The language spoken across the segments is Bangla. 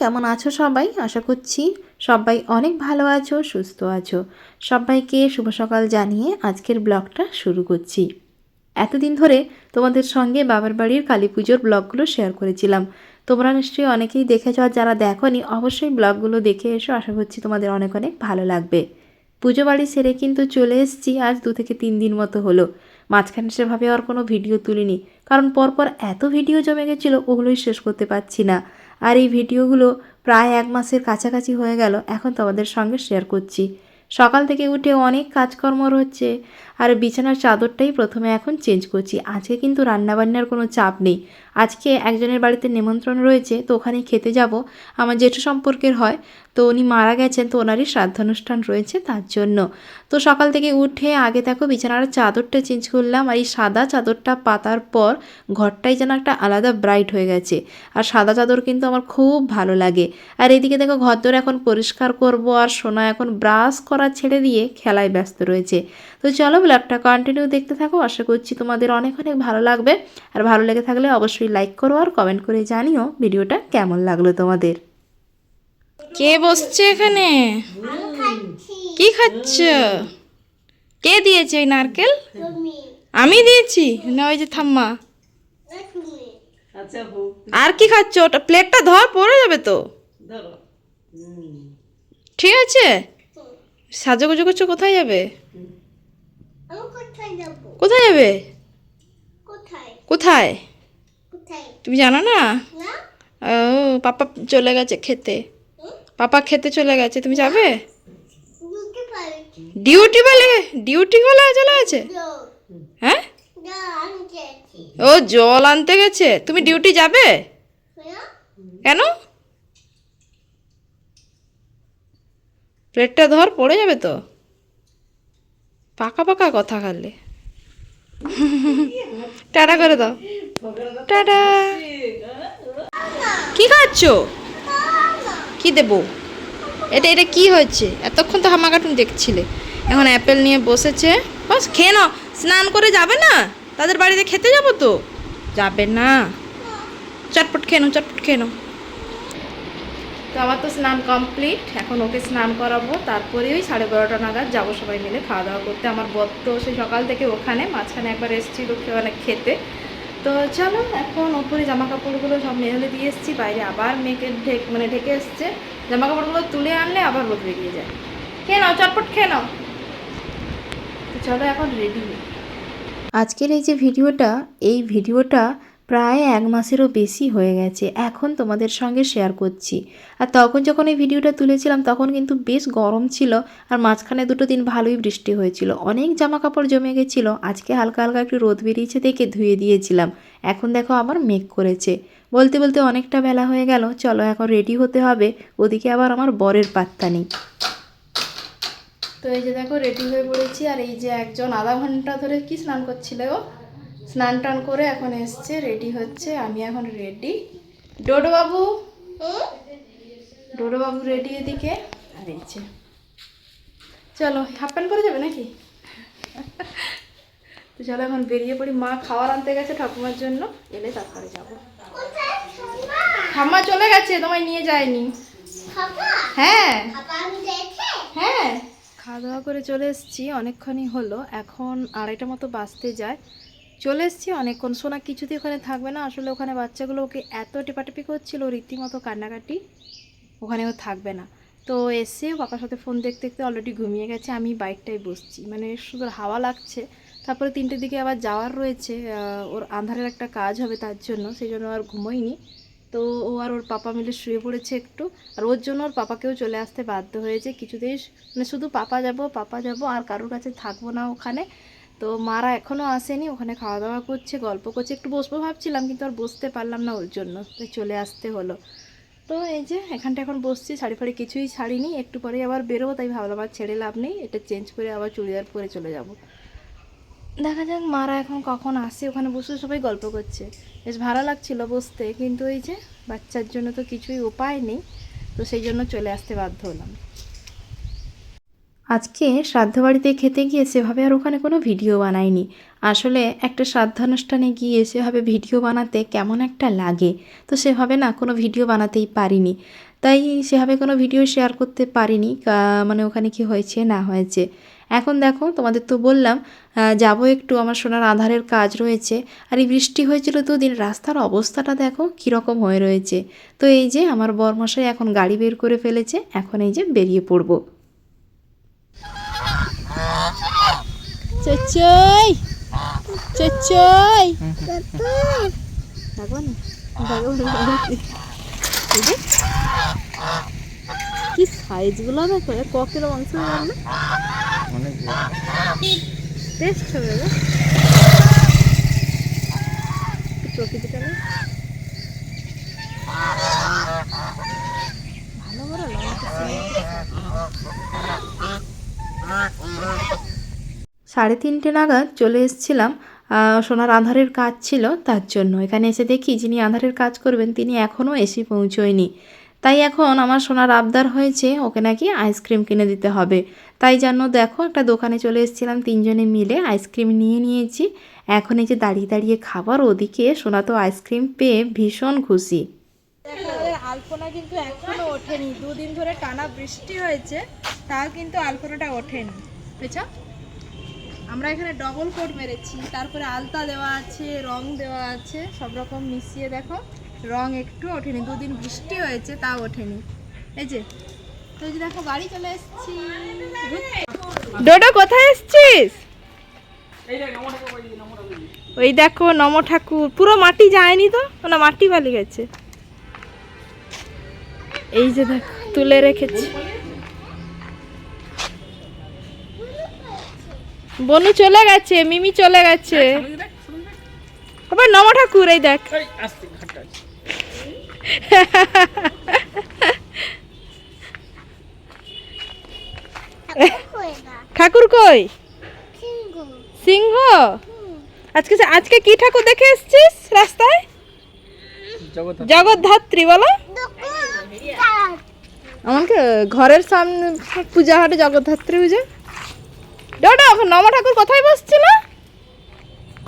কেমন আছো সবাই? আশা করছি সবাই অনেক ভালো আছো, সুস্থ আছো। সবাইকে শুভ সকাল জানিয়ে আজকের ব্লগটা শুরু করছি। এতদিন ধরে তোমাদের সঙ্গে বাবার বাড়ির কালী পুজোর ব্লগগুলো শেয়ার করেছিলাম। তোমরা নিশ্চয়ই অনেকেই দেখেছ আর যারা দেখোনি, অবশ্যই ব্লগগুলো দেখে এসো, আশা করছি তোমাদের অনেক অনেক ভালো লাগবে। পুজো বাড়ি সেরে কিন্তু চলে এসেছি আজ দু থেকে তিন দিন মতো হলো। মাঝখানে সেভাবে আর কোনো ভিডিও তুলিনি, কারণ পরপর এত ভিডিও জমে গেছিল, ওগুলোই শেষ করতে পারছি না। আর এই ভিডিওগুলো প্রায় এক মাসের কাছাকাছি হয়ে গেল, এখন তোমাদের সঙ্গে শেয়ার করছি। সকাল থেকে উঠে অনেক কাজকর্ম রয়েছে আর বিছানার চাদরটাই প্রথমে এখন চেঞ্জ করছি। আজকে কিন্তু রান্নাবান্নার কোনো চাপ নেই। আজকে একজনের বাড়িতে নিমন্ত্রণ রয়েছে, তো ওখানেই খেতে যাব। আমার জেঠু সম্পর্কের হয়, তো উনি মারা গেছেন, তো ওনারই শ্রাদ্ধানুষ্ঠান রয়েছে তার জন্য। তো সকাল থেকে উঠে আগে দেখো বিছানার চাদরটা চেঞ্জ করলাম, আর এই সাদা চাদরটা পাতার পর ঘরটাই যেন একটা আলাদা ব্রাইট হয়ে গেছে। আর সাদা চাদর কিন্তু আমার খুব ভালো লাগে। আর এদিকে দেখো ঘর এখন পরিষ্কার করব, আর সোনা এখন ব্রাশ করা ছেড়ে দিয়ে খেলায় ব্যস্ত রয়েছে। তো চলো ব্লগটা কন্টিনিউ দেখতে থাকো, আশা করছি তোমাদের অনেক অনেক ভালো লাগবে। আর ভালো লেগে থাকলে অবশ্যই লাইক করো আর কমেন্ট করে জানিও ভিডিওটা কেমন লাগল তোমাদের। কে বসছে এখানে? কি খাচ্ছ? কে দিয়েছে এই নারকেল? আমি দিয়েছি। না ওই যে থাম্মা আর কি খাচ্ছ? ওটা প্লেটটা ধর পড়ে যাবে তো। ঠিক আছে? সাজুগুজু করছ কোথায় যাবে? কোথায় যাবে? কোথায়? তুমি জানো না? ও পাপা চলে গেছে খেতে। পাপা খেতে চলে গেছে তুমি যাবে? ডিউটি বলে? ডিউটি বলে চলে গেছে? হ্যাঁ? ও জল আনতে গেছে? তুমি ডিউটি যাবে? কেন? প্লেটটা ধর পড়ে যাবে তো। পাকা পাকা কথা খালে। টাটা করে দাও। টাটা। কি খাচ্ছ? কি দেবো? এটা এটা কি হয়েছে? এতক্ষণ তো হামা কার্টুন দেখছিলে। এখন অ্যাপেল নিয়ে বসেছে। বাস, খেয়ে নাও। স্নান করে যাবে না? তাদের বাড়িতে খেতে যাব তো? যাবে না। চটপট খেয়ে নাও, চটপট খেয়ে নাও। তো আমার তো স্নান কমপ্লিট এখন ওকে স্নান করাবো, তারপরে ওই সাড়ে বারোটা নাগাদ যাব সবাই মিলে খাওয়া দাওয়া করতে। আমার বর তো সেই সকাল থেকে ওখানে, মাঝখানে একবার এসেছিল অনেক খেতে। তো চলো, এখন ওপরে জামা কাপড়গুলো সব মেলে দিয়ে এসেছি, বাইরে আবার মেয়েকে ঢেক মানে ঢেকে এসছে। জামা কাপড়গুলো তুলে আনলে আবার রোদ বেরিয়ে যায়। খেয়ে নাও, চটপট খেয়ে নাও। তো চলো এখন রেডি আজকের এই যে ভিডিওটা, এই ভিডিওটা প্রায় এক মাসেরও বেশি হয়ে গেছে। এখন তোমাদের সঙ্গে শেয়ার করছি। আর তখন যখন এই ভিডিওটা তুলেছিলাম, তখন কিন্তু বেশ গরম ছিল আর মাঝখানে দুটো দিন ভালোই বৃষ্টি হয়েছিল। অনেক জামা কাপড় জমে গেছিল। আজকে হালকা হালকা একটু রোদ বেরিয়েছে দেখে ধুয়ে দিয়েছিলাম। এখন দেখো আবার মেঘ করেছে। বলতে বলতে অনেকটা বেলা হয়ে গেল। চলো এখন রেডি হতে হবে। ওদিকে আবার আমার বরের পাত্তা নেই। তো এই যে দেখো রেডি হয়ে পড়েছি। আর এই যে একজন আধা ঘণ্টা ধরে কি স্নান করছিল ও স্নান টান করে এখন এসছে রেডি হচ্ছে, আমি এখন রেডি ডোডো বাবু ডোডো বাবু রেডি এদিকে আর চলো হাফ প্যান্ট পরে যাবে নাকি? তো চলো এখন বেরিয়ে পড়ি। মা খাওয়ার আনতে গেছে ঠাকুমার জন্য, এলে তারপরে যাব। ঠাম্মা চলে গেছে, তোমায় নিয়ে যায়নি। হ্যাঁ। হ্যাঁ। খাওয়া দাওয়া করে চলে এসেছি, অনেকক্ষণই হলো। এখন আড়াইটা মতো বাঁচতে যায়। চলে এসেছি অনেকক্ষণ। সোনা কিছুতেই ওখানে থাকবে না। আসলে ওখানে বাচ্চাগুলো ওকে এত টেপাটেপি করছিল, রীতিমতো কান্নাকাটি ওখানে ও থাকবে না। তো এসে বাবার সাথে ফোন দেখতে দেখতে অলরেডি ঘুমিয়ে গেছে। আমি বাইকটায় বসছি। মানে শুধু হাওয়া লাগছে। তারপরে তিনটের দিকে আবার যাওয়ার রয়েছে। ওর আন্ধারের একটা কাজ হবে তার জন্য, সেই জন্য আর ঘুমোইনি তো ও আর ওর পাপা মিলে শুয়ে পড়েছে একটু। আর ওর জন্য ওর পাপাকেও চলে আসতে বাধ্য হয়েছে কিছুতেই। মানে শুধু পাপা যাব পাপা যাব, আর কারোর কাছে থাকব না ওখানে। তো মারা এখনও আসেনি, ওখানে খাওয়া দাওয়া করছে, গল্প করছে, একটু বসবো ভাবছিলাম, কিন্তু আর বসতে পারলাম না ওর জন্য তাই চলে আসতে হলো। তো এই যে এখানটা এখন বসছি, শাড়ি ফাড়ি কিছুই ছাড়িনি, একটু পরেই আবার বেরোবো, তাই ভাবলাম আর ছেড়ে লাভ নেই, এটা চেঞ্জ করে আবার চুড়িদার পরে চলে যাব। দেখা যাক মারা এখন কখন আসে, ওখানে বসে সবাই গল্প করছে। বেশ ভালো লাগছিল বসতে, কিন্তু এই যে বাচ্চার জন্য তো কিছুই উপায় নেই, তো সেই জন্য চলে আসতে বাধ্য হলাম। আজকে শ্রাদ্ধ বাড়িতে খেতে গিয়ে সেভাবে আর ওখানে কোনো ভিডিও বানাইনি। আসলে একটা শ্রাদ্ধানুষ্ঠানে গিয়ে সেভাবে ভিডিও বানাতে কেমন একটা লাগে, তো সেভাবে না কোনো ভিডিও বানাতেই পারিনি। তাই সেভাবে কোনো ভিডিও শেয়ার করতে পারিনি মানে ওখানে কি হয়েছে না হয়েছে। এখন দেখো, তোমাদের তো বললাম যাব একটু, আমার সোনার আধারের কাজ রয়েছে। আর এই বৃষ্টি হয়েছিল দুদিন, রাস্তার অবস্থাটা দেখো কীরকম হয়ে রয়েছে। তো এই যে, আমার বরমশাই এখন গাড়ি বের করে ফেলেছে, এখন এই যে বেরিয়ে পড়ব। চচ্চই। চচ্চই। দেখো দেখো কি সাইজগুলো দেখো, এ ক কিলো মাংস অনেক টেস্ট হবে প্রকৃতিটা ভালো লঙ্কা সাড়ে তিনটে নাগাদ চলে এসেছিলাম। সোনার আধারের কাজ ছিল তার জন্য। এখানে এসে দেখি যিনি আধারের কাজ করবেন তিনি এখনও এসে পৌঁছয়নি। তাই এখন আমার সোনার আবদার হয়েছে ওকে নাকি আইসক্রিম কিনে দিতে হবে। তাই জন্য দেখো একটা দোকানে চলে এসেছিলাম তিনজনে মিলে। আইসক্রিম নিয়ে নিয়েছি। এখন এই যে দাঁড়িয়ে দাঁড়িয়ে খাবার, ওদিকে সোনা তো আইসক্রিম পেয়ে ভীষণ খুশি। আলপনা কিন্তু এখনও ওঠেনি। দুদিন ধরে টানা বৃষ্টি হয়েছে, তাও কিন্তু আলপনাটা ওঠেনি। বুঝছ আমরা এখানে ডবল কোট মেরেছি। তারপরে আলতা দেওয়া আছে রং দেওয়া আছে সব রকম মিশিয়ে দেখো। রং একটু ওঠেনি দুদিন বৃষ্টি হয়েছে তাও ওঠেনি। এই যে তো যে দেখো বাড়ি চলে এসেছি। ডোডো কোথায় এসছিস? ওই দেখো নম ঠাকুর। পুরো মাটি যায়নি তো? না মাটি বালি গেছে। এই যে দেখো তুলে রেখেছি। বনু চলে গেছে মিমি চলে গেছে। আবার নম ঠাকুর এই দেখ। ঠাকুর কই? সিংহ। আজকে আজকে কি ঠাকুর দেখে এসছিস রাস্তায়? জগদ্ধাত্রী। বলো। আমাকে ঘরের সামনে পূজা হাটে জগদ্ধাত্রী পূজা। ডোডো নম ঠাকুর কোথায় বসছিল?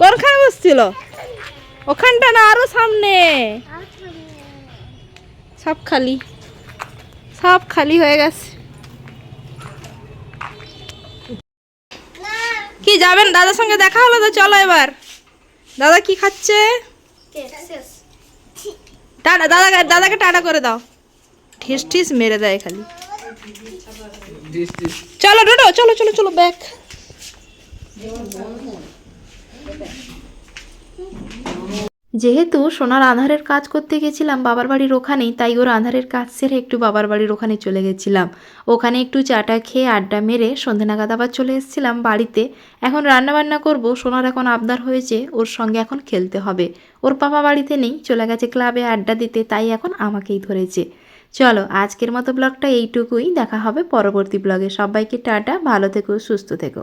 কোনখানে বসছিল? ওখানটা না আরও সামনে? সব খালি। সব খালি হয়ে গেছে। কি যাবেন? দাদার সঙ্গে দেখা হলো তো? চলো এবার। দাদা কি খাচ্ছে? টাটা দাদা দাদাকে টাটা করে দাও। ঠিস ঠিস মেরে দেয় খালি। চলো ডোডো, চলো চলো চলো, ব্যাক। যেহেতু সোনার আধারের কাজ করতে গেছিলাম বাবার বাড়ির ওখানেই, তাই ওর আধারের কাজ সেরে একটু বাবার বাড়ির ওখানে চলে গেছিলাম। ওখানে একটু চাটা খেয়ে আড্ডা মেরে সন্ধে নাগাদ আবার চলে এসেছিলাম বাড়িতে। এখন রান্না বান্না করব, সোনার এখন আবদার হয়েছে, ওর সঙ্গে এখন খেলতে হবে। ওর পাপা বাড়িতে নেই, চলে গেছে ক্লাবে আড্ডা দিতে, তাই এখন আমাকেই ধরেছে। চলো আজকের মতো ব্লগটা এইটুকুই। দেখা হবে পরবর্তী ব্লগে। সবাইকে টাটা, ভালো থেকো, সুস্থ থেকো।